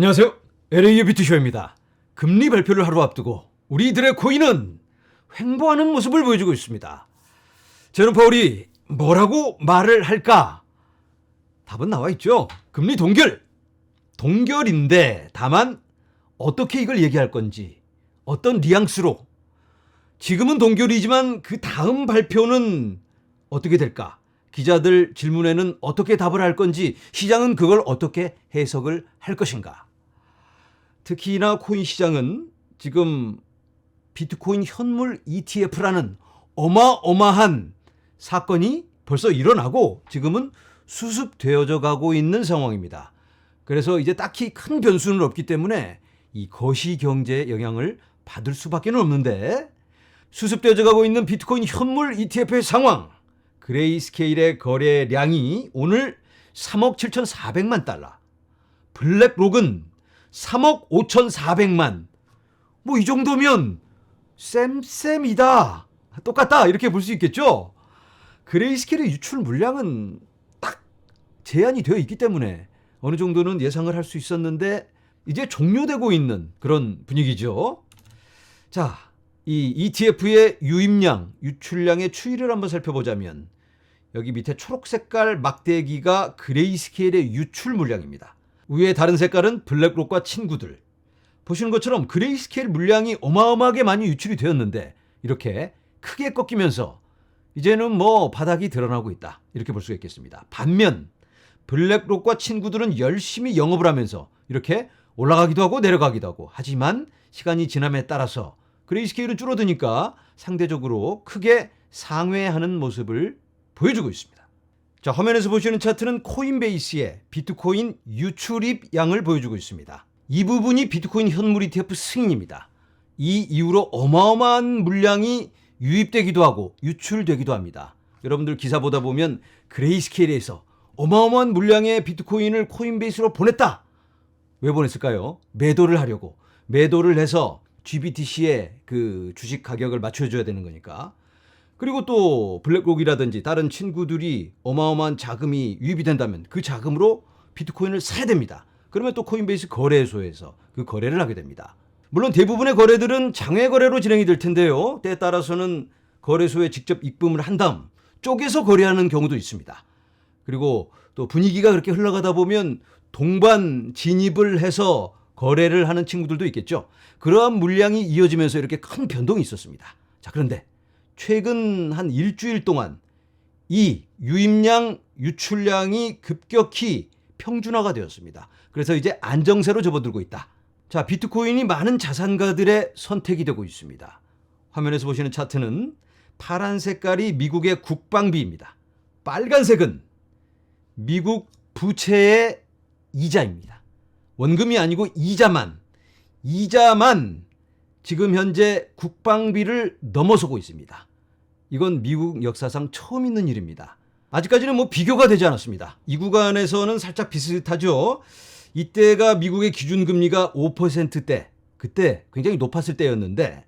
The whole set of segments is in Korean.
안녕하세요. LA의 비트쇼입니다. 금리 발표를 하루 앞두고 우리들의 코인은 횡보하는 모습을 보여주고 있습니다. 제롬 파월이 뭐라고 말을 할까? 답은 나와 있죠. 금리 동결. 동결인데 다만 어떻게 이걸 얘기할 건지 어떤 뉘앙스로 지금은 동결이지만 그 다음 발표는 어떻게 될까? 기자들 질문에는 어떻게 답을 할 건지 시장은 그걸 어떻게 해석을 할 것인가? 특히나 코인 시장은 지금 비트코인 현물 ETF라는 어마어마한 사건이 벌써 일어나고 지금은 수습되어져 가고 있는 상황입니다. 그래서 이제 딱히 큰 변수는 없기 때문에 이 거시 경제에 영향을 받을 수밖에 없는데 수습되어져 가고 있는 비트코인 현물 ETF의 상황 그레이스케일의 거래량이 오늘 3억 7,400만 달러 블랙록은 3억 5,400만. 뭐 이 정도면 쌤쌤이다. 똑같다. 이렇게 볼 수 있겠죠? 그레이스케일의 유출 물량은 딱 제한이 되어 있기 때문에 어느 정도는 예상을 할 수 있었는데 이제 종료되고 있는 그런 분위기죠. 자, 이 ETF의 유입량, 유출량의 추이를 한번 살펴보자면 여기 밑에 초록 색깔 막대기가 그레이스케일의 유출 물량입니다. 위에 다른 색깔은 블랙록과 친구들. 보시는 것처럼 그레이스케일 물량이 어마어마하게 많이 유출이 되었는데 이렇게 크게 꺾이면서 이제는 뭐 바닥이 드러나고 있다. 이렇게 볼 수가 있겠습니다. 반면 블랙록과 친구들은 열심히 영업을 하면서 이렇게 올라가기도 하고 내려가기도 하고 하지만 시간이 지남에 따라서 그레이스케일은 줄어드니까 상대적으로 크게 상회하는 모습을 보여주고 있습니다. 자, 화면에서 보시는 차트는 코인베이스의 비트코인 유출입 양을 보여주고 있습니다. 이 부분이 비트코인 현물 ETF 승인입니다. 이 이후로 어마어마한 물량이 유입되기도 하고 유출되기도 합니다. 여러분들 기사 보다 보면 그레이스케일에서 어마어마한 물량의 비트코인을 코인베이스로 보냈다. 왜 보냈을까요? 매도를 하려고. 매도를 해서 GBTC의 그 주식 가격을 맞춰줘야 되는 거니까. 그리고 또 블랙록이라든지 다른 친구들이 어마어마한 자금이 유입이 된다면 그 자금으로 비트코인을 사야 됩니다. 그러면 또 코인베이스 거래소에서 그 거래를 하게 됩니다. 물론 대부분의 거래들은 장외 거래로 진행이 될 텐데요. 때에 따라서는 거래소에 직접 입금을 한 다음 쪼개서 거래하는 경우도 있습니다. 그리고 또 분위기가 그렇게 흘러가다 보면 동반 진입을 해서 거래를 하는 친구들도 있겠죠. 그러한 물량이 이어지면서 이렇게 큰 변동이 있었습니다. 자, 그런데 최근 한 일주일 동안 이 유입량, 유출량이 급격히 평준화가 되었습니다. 그래서 이제 안정세로 접어들고 있다. 자, 비트코인이 많은 자산가들의 선택이 되고 있습니다. 화면에서 보시는 차트는 파란 색깔이 미국의 국방비입니다. 빨간색은 미국 부채의 이자입니다. 원금이 아니고 이자만, 이자만 지금 현재 국방비를 넘어서고 있습니다. 이건 미국 역사상 처음 있는 일입니다. 아직까지는 뭐 비교가 되지 않았습니다. 이 구간에서는 살짝 비슷하죠. 이때가 미국의 기준금리가 5%대, 그때 굉장히 높았을 때였는데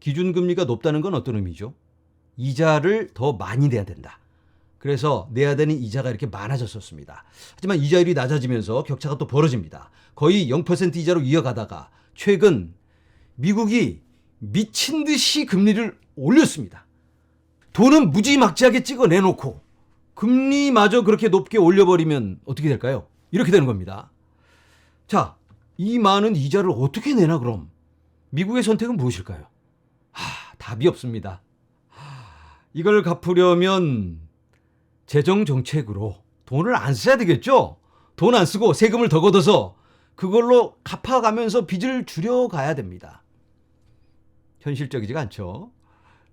기준금리가 높다는 건 어떤 의미죠? 이자를 더 많이 내야 된다. 그래서 내야 되는 이자가 이렇게 많아졌었습니다. 하지만 이자율이 낮아지면서 격차가 또 벌어집니다. 거의 0% 이자로 이어가다가 최근 미국이 미친 듯이 금리를 올렸습니다. 돈은 무지막지하게 찍어 내놓고 금리마저 그렇게 높게 올려버리면 어떻게 될까요? 이렇게 되는 겁니다. 자, 이 많은 이자를 어떻게 내나 그럼? 미국의 선택은 무엇일까요? 하, 답이 없습니다. 이걸 갚으려면 재정 정책으로 돈을 안 써야 되겠죠? 돈 안 쓰고 세금을 더 걷어서 그걸로 갚아가면서 빚을 줄여가야 됩니다. 현실적이지가 않죠.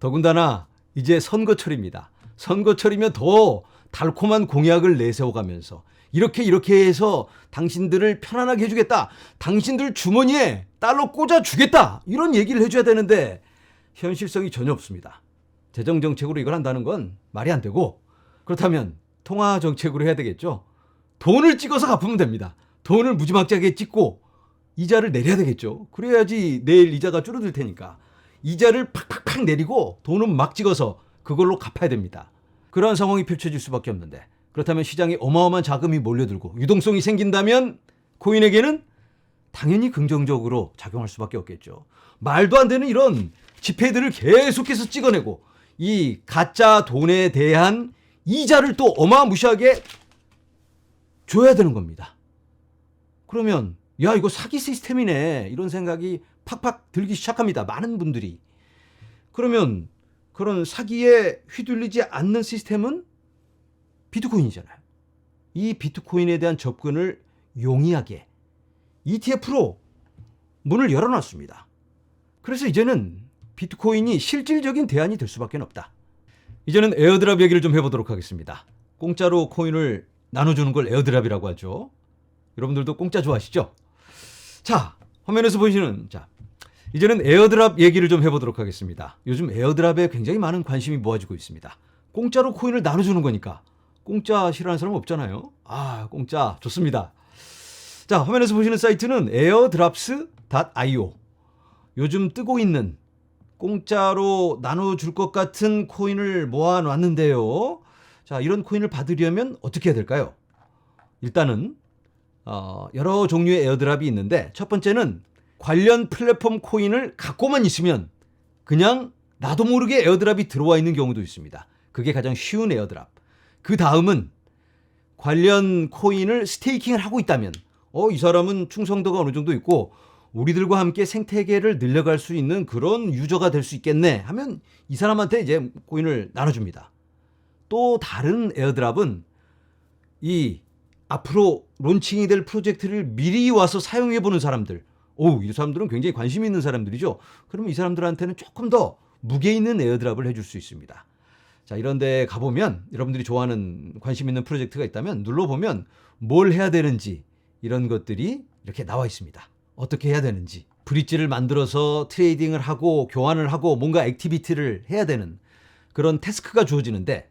더군다나 이제 선거철입니다. 선거철이면 더 달콤한 공약을 내세워가면서 이렇게 이렇게 해서 당신들을 편안하게 해주겠다. 당신들 주머니에 달러 꽂아 주겠다. 이런 얘기를 해줘야 되는데 현실성이 전혀 없습니다. 재정 정책으로 이걸 한다는 건 말이 안 되고 그렇다면 통화 정책으로 해야 되겠죠. 돈을 찍어서 갚으면 됩니다. 돈을 무지막지하게 찍고 이자를 내려야 되겠죠. 그래야지 내일 이자가 줄어들 테니까. 이자를 팍팍팍 내리고 돈은 막 찍어서 그걸로 갚아야 됩니다. 그러한 상황이 펼쳐질 수밖에 없는데 그렇다면 시장에 어마어마한 자금이 몰려들고 유동성이 생긴다면 코인에게는 당연히 긍정적으로 작용할 수밖에 없겠죠. 말도 안 되는 이런 지폐들을 계속해서 찍어내고 이 가짜 돈에 대한 이자를 또 어마무시하게 줘야 되는 겁니다. 그러면 야 이거 사기 시스템이네 이런 생각이 팍팍 들기 시작합니다. 많은 분들이 그러면 그런 사기에 휘둘리지 않는 시스템은 비트코인이잖아요. 이 비트코인에 대한 접근을 용이하게 ETF로 문을 열어놨습니다. 그래서 이제는 비트코인이 실질적인 대안이 될 수밖에 없다. 이제는 에어드랍 얘기를 좀 해보도록 하겠습니다. 공짜로 코인을 나눠주는 걸 에어드랍이라고 하죠. 여러분들도 공짜 좋아하시죠? 자, 화면에서 보시는 자, 이제는 에어드랍 얘기를 좀 해보도록 하겠습니다. 요즘 에어드랍에 굉장히 많은 관심이 모아지고 있습니다. 공짜로 코인을 나눠주는 거니까 공짜 싫어하는 사람 없잖아요. 아, 공짜 좋습니다. 자, 화면에서 보시는 사이트는 airdrops.io. 요즘 뜨고 있는 공짜로 나눠줄 것 같은 코인을 모아놨는데요. 자, 이런 코인을 받으려면 어떻게 해야 될까요? 일단은 어, 여러 종류의 에어드랍이 있는데 첫 번째는 관련 플랫폼 코인을 갖고만 있으면 그냥 나도 모르게 에어드랍이 들어와 있는 경우도 있습니다. 그게 가장 쉬운 에어드랍. 그 다음은 관련 코인을 스테이킹을 하고 있다면 어, 이 사람은 충성도가 어느 정도 있고 우리들과 함께 생태계를 늘려갈 수 있는 그런 유저가 될 수 있겠네 하면 이 사람한테 이제 코인을 나눠줍니다. 또 다른 에어드랍은 이 앞으로 론칭이 될 프로젝트를 미리 와서 사용해 보는 사람들. 오, 이 사람들은 굉장히 관심 있는 사람들이죠. 그러면 이 사람들한테는 조금 더 무게 있는 에어드랍을 해줄 수 있습니다. 자, 이런 데 가보면 여러분들이 좋아하는 관심 있는 프로젝트가 있다면 눌러보면 뭘 해야 되는지 이런 것들이 이렇게 나와 있습니다. 어떻게 해야 되는지. 브릿지를 만들어서 트레이딩을 하고 교환을 하고 뭔가 액티비티를 해야 되는 그런 태스크가 주어지는데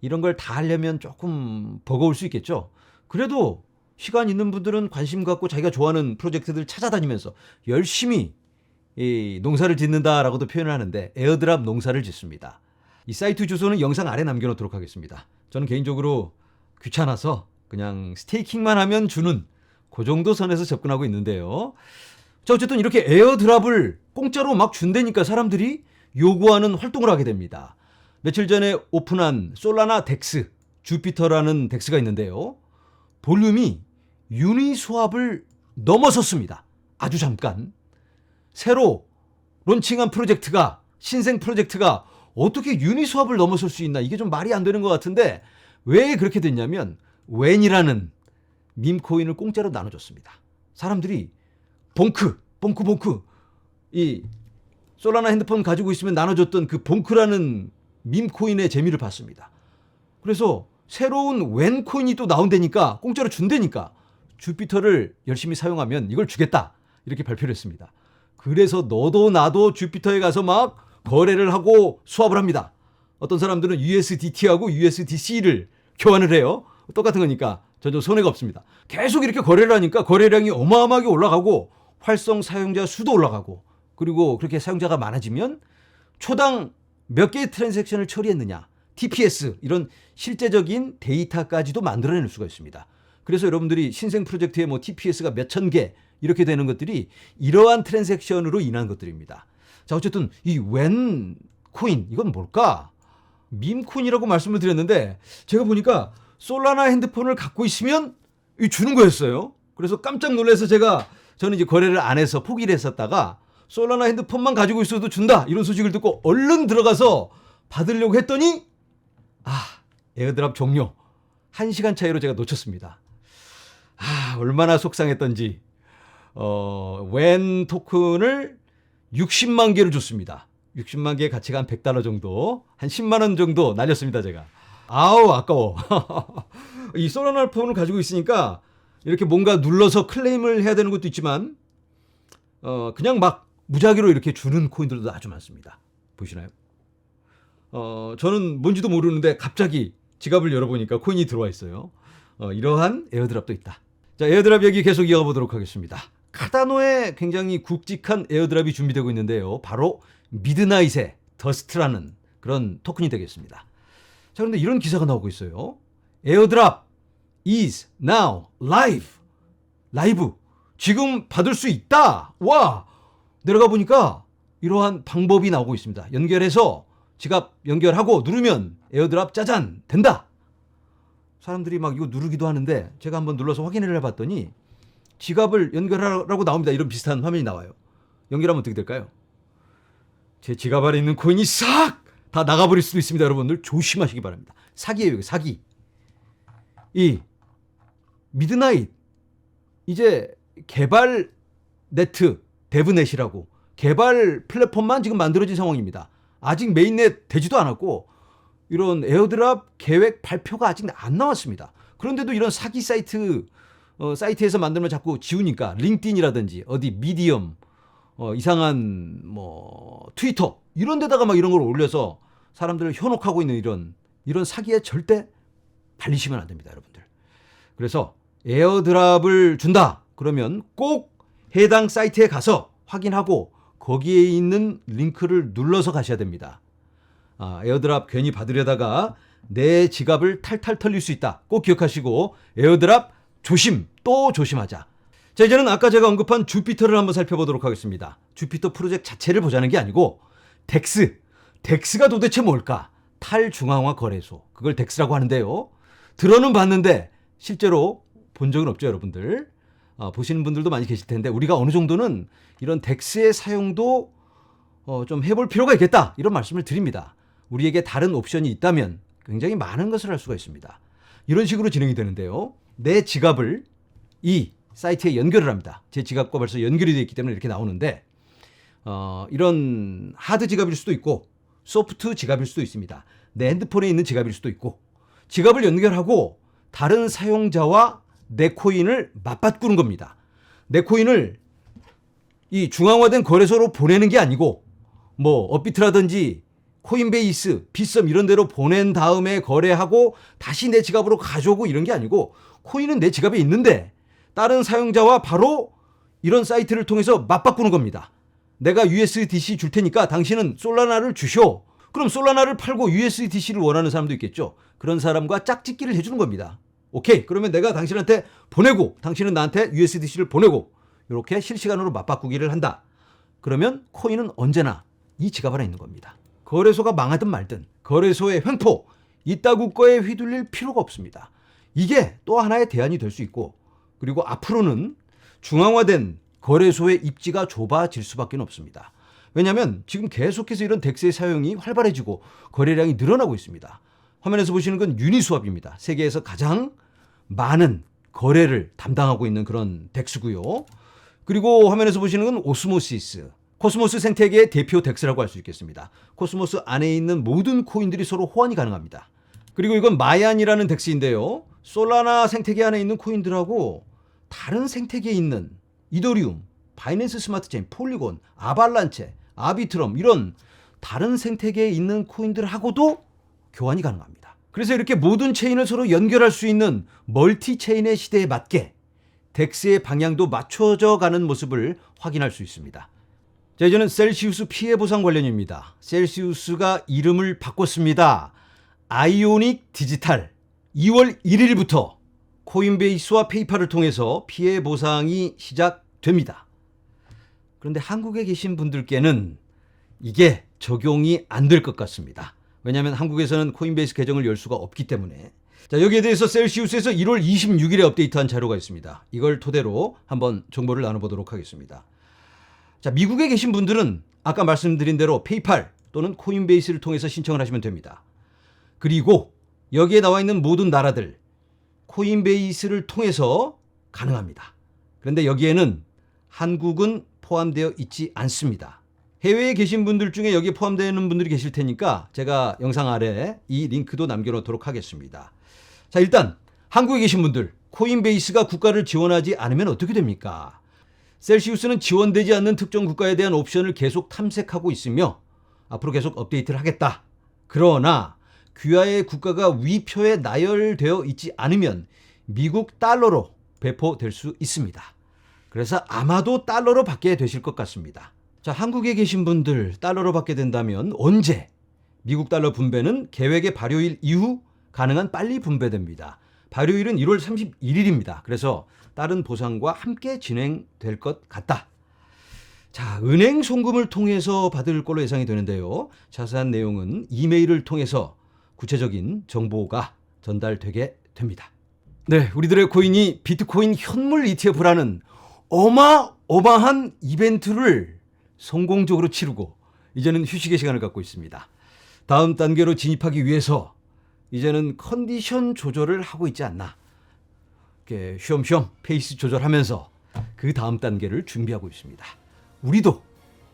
이런 걸 다 하려면 조금 버거울 수 있겠죠. 그래도 시간 있는 분들은 관심 갖고 자기가 좋아하는 프로젝트들 찾아다니면서 열심히 이 농사를 짓는다라고도 표현을 하는데 에어드랍 농사를 짓습니다. 이 사이트 주소는 영상 아래 남겨놓도록 하겠습니다. 저는 개인적으로 귀찮아서 그냥 스테이킹만 하면 주는 그 정도 선에서 접근하고 있는데요. 자, 어쨌든 이렇게 에어드랍을 공짜로 막 준다니까 사람들이 요구하는 활동을 하게 됩니다. 며칠 전에 오픈한 솔라나 덱스, 주피터라는 덱스가 있는데요. 볼륨이 유니스왑을 넘어섰습니다. 아주 잠깐. 새로 론칭한 프로젝트가, 신생 프로젝트가 어떻게 유니스왑을 넘어설 수 있나? 이게 좀 말이 안 되는 것 같은데 왜 그렇게 됐냐면 웬이라는 밈코인을 공짜로 나눠줬습니다. 사람들이 봉크, 봉크, 봉크 이 솔라나 핸드폰 가지고 있으면 나눠줬던 그 봉크라는 밈코인의 재미를 봤습니다. 그래서 새로운 웬 코인이 또 나온다니까 공짜로 준다니까 주피터를 열심히 사용하면 이걸 주겠다 이렇게 발표를 했습니다. 그래서 너도 나도 주피터에 가서 막 거래를 하고 수합을 합니다. 어떤 사람들은 USDT하고 USDC를 교환을 해요. 똑같은 거니까 전혀 손해가 없습니다. 계속 이렇게 거래를 하니까 거래량이 어마어마하게 올라가고 활성 사용자 수도 올라가고 그리고 그렇게 사용자가 많아지면 초당 몇 개의 트랜잭션을 처리했느냐 TPS 이런 실제적인 데이터까지도 만들어낼 수가 있습니다. 그래서 여러분들이 신생 프로젝트에 뭐 TPS가 몇 천 개 이렇게 되는 것들이 이러한 트랜잭션으로 인한 것들입니다. 자 어쨌든 이 웬 코인 이건 뭘까? 밈코인이라고 말씀을 드렸는데 제가 보니까 솔라나 핸드폰을 갖고 있으면 이 주는 거였어요. 그래서 깜짝 놀라서 제가 저는 이제 거래를 안 해서 포기를 했었다가 솔라나 핸드폰만 가지고 있어도 준다 이런 소식을 듣고 얼른 들어가서 받으려고 했더니 아 에어드랍 종료 1시간 차이로 제가 놓쳤습니다. 아 얼마나 속상했던지 어 웬 토큰을 60만 개를 줬습니다. 60만 개의 가치가 한 100달러 정도, 한 10만 원 정도 날렸습니다, 제가. 아우, 아까워. 이 솔라나 폰을 가지고 있으니까 이렇게 뭔가 눌러서 클레임을 해야 되는 것도 있지만, 어, 그냥 막 무작위로 이렇게 주는 코인들도 아주 많습니다. 보시나요? 어, 저는 뭔지도 모르는데 갑자기 지갑을 열어보니까 코인이 들어와 있어요. 어, 이러한 에어드랍도 있다. 자, 에어드랍 얘기 계속 이어가 보도록 하겠습니다. 카다노에 굉장히 굵직한 에어드랍이 준비되고 있는데요. 바로 미드나잇의 더스트라는 그런 토큰이 되겠습니다. 자, 그런데 이런 기사가 나오고 있어요. 에어드랍 is now live. 라이브 지금 받을 수 있다. 와 내려가 보니까 이러한 방법이 나오고 있습니다. 연결해서 지갑 연결하고 누르면 에어드랍 짜잔 된다. 사람들이 막 이거 누르기도 하는데 제가 한번 눌러서 확인을 해봤더니 지갑을 연결하라고 나옵니다. 이런 비슷한 화면이 나와요. 연결하면 어떻게 될까요? 제 지갑 안에 있는 코인이 싹 다 나가버릴 수도 있습니다. 여러분들 조심하시기 바랍니다. 사기예요, 사기. 이 미드나잇 이제 개발 네트 데브넷이라고 개발 플랫폼만 지금 만들어진 상황입니다. 아직 메인넷 되지도 않았고 이런 에어드랍 계획 발표가 아직 안 나왔습니다. 그런데도 이런 사기 사이트 어, 사이트에서 만들면 자꾸 지우니까 링크드인이라든지 어디 미디엄 어, 이상한 뭐 트위터 이런 데다가 막 이런 걸 올려서 사람들을 현혹하고 있는 이런 이런 사기에 절대 발리시면 안 됩니다, 여러분들. 그래서 에어드랍을 준다. 그러면 꼭 해당 사이트에 가서 확인하고 거기에 있는 링크를 눌러서 가셔야 됩니다. 아, 에어드랍 괜히 받으려다가 내 지갑을 탈탈 털릴 수 있다. 꼭 기억하시고 에어드랍 조심 또 조심하자. 자 이제는 아까 제가 언급한 주피터를 한번 살펴보도록 하겠습니다. 주피터 프로젝트 자체를 보자는 게 아니고 덱스, 덱스가 도대체 뭘까? 탈중앙화 거래소 그걸 덱스라고 하는데요. 들어는 봤는데 실제로 본 적은 없죠, 여러분들. 아, 보시는 분들도 많이 계실 텐데 우리가 어느 정도는 이런 덱스의 사용도 어, 좀 해볼 필요가 있겠다 이런 말씀을 드립니다. 우리에게 다른 옵션이 있다면 굉장히 많은 것을 할 수가 있습니다. 이런 식으로 진행이 되는데요. 내 지갑을 이 사이트에 연결을 합니다. 제 지갑과 벌써 연결이 되어 있기 때문에 이렇게 나오는데 어, 이런 하드 지갑일 수도 있고 소프트 지갑일 수도 있습니다. 내 핸드폰에 있는 지갑일 수도 있고 지갑을 연결하고 다른 사용자와 내 코인을 맞바꾸는 겁니다. 내 코인을 이 중앙화된 거래소로 보내는 게 아니고 뭐 업비트라든지 코인베이스, 빗썸 이런 데로 보낸 다음에 거래하고 다시 내 지갑으로 가져오고 이런 게 아니고 코인은 내 지갑에 있는데 다른 사용자와 바로 이런 사이트를 통해서 맞바꾸는 겁니다. 내가 USDC 줄 테니까 당신은 솔라나를 주쇼. 그럼 솔라나를 팔고 USDC를 원하는 사람도 있겠죠. 그런 사람과 짝짓기를 해주는 겁니다. 오케이. 그러면 내가 당신한테 보내고 당신은 나한테 USDC를 보내고 이렇게 실시간으로 맞바꾸기를 한다. 그러면 코인은 언제나 이 지갑 안에 있는 겁니다. 거래소가 망하든 말든 거래소의 횡포 이따구 거에 휘둘릴 필요가 없습니다. 이게 또 하나의 대안이 될 수 있고 그리고 앞으로는 중앙화된 거래소의 입지가 좁아질 수밖에 없습니다. 왜냐하면 지금 계속해서 이런 덱스의 사용이 활발해지고 거래량이 늘어나고 있습니다. 화면에서 보시는 건 유니스왑입니다. 세계에서 가장 많은 거래를 담당하고 있는 그런 덱스고요. 그리고 화면에서 보시는 건 오스모시스. 코스모스 생태계의 대표 덱스라고 할 수 있겠습니다. 코스모스 안에 있는 모든 코인들이 서로 호환이 가능합니다. 그리고 이건 마얀이라는 덱스인데요. 솔라나 생태계 안에 있는 코인들하고 다른 생태계에 있는 이더리움, 바이낸스 스마트 체인, 폴리곤, 아발란체, 아비트럼 이런 다른 생태계에 있는 코인들하고도 교환이 가능합니다. 그래서 이렇게 모든 체인을 서로 연결할 수 있는 멀티 체인의 시대에 맞게 덱스의 방향도 맞춰져 가는 모습을 확인할 수 있습니다. 자, 이제는 셀시우스 피해 보상 관련입니다. 셀시우스가 이름을 바꿨습니다. 아이오닉 디지털. 2월 1일부터 코인베이스와 페이팔을 통해서 피해 보상이 시작됩니다. 그런데 한국에 계신 분들께는 이게 적용이 안 될 것 같습니다. 왜냐하면 한국에서는 코인베이스 계정을 열 수가 없기 때문에. 자, 여기에 대해서 셀시우스에서 1월 26일에 업데이트한 자료가 있습니다. 이걸 토대로 한번 정보를 나눠보도록 하겠습니다. 자, 미국에 계신 분들은 아까 말씀드린 대로 페이팔 또는 코인베이스를 통해서 신청을 하시면 됩니다. 그리고 여기에 나와 있는 모든 나라들 코인베이스를 통해서 가능합니다. 그런데 여기에는 한국은 포함되어 있지 않습니다. 해외에 계신 분들 중에 여기에 포함되는 분들이 계실 테니까 제가 영상 아래 이 링크도 남겨놓도록 하겠습니다. 자, 일단 한국에 계신 분들 코인베이스가 국가를 지원하지 않으면 어떻게 됩니까? 셀시우스는 지원되지 않는 특정 국가에 대한 옵션을 계속 탐색하고 있으며 앞으로 계속 업데이트를 하겠다. 그러나 귀하의 국가가 위표에 나열되어 있지 않으면 미국 달러로 배포될 수 있습니다. 그래서 아마도 달러로 받게 되실 것 같습니다. 자, 한국에 계신 분들 달러로 받게 된다면 언제? 미국 달러 분배는 계획의 발효일 이후 가능한 빨리 분배됩니다. 발효일은 1월 31일입니다. 그래서 다른 보상과 함께 진행될 것 같다. 자, 은행 송금을 통해서 받을 걸로 예상이 되는데요. 자세한 내용은 이메일을 통해서 구체적인 정보가 전달되게 됩니다. 네, 우리들의 코인이 비트코인 현물 ETF라는 어마어마한 이벤트를 성공적으로 치르고 이제는 휴식의 시간을 갖고 있습니다. 다음 단계로 진입하기 위해서 이제는 컨디션 조절을 하고 있지 않나. 이렇게 쉬엄쉬엄 페이스 조절하면서 그 다음 단계를 준비하고 있습니다. 우리도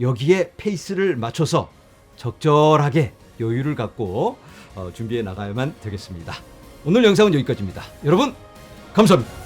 여기에 페이스를 맞춰서 적절하게 여유를 갖고 어, 준비해 나가야만 되겠습니다. 오늘 영상은 여기까지입니다. 여러분, 감사합니다.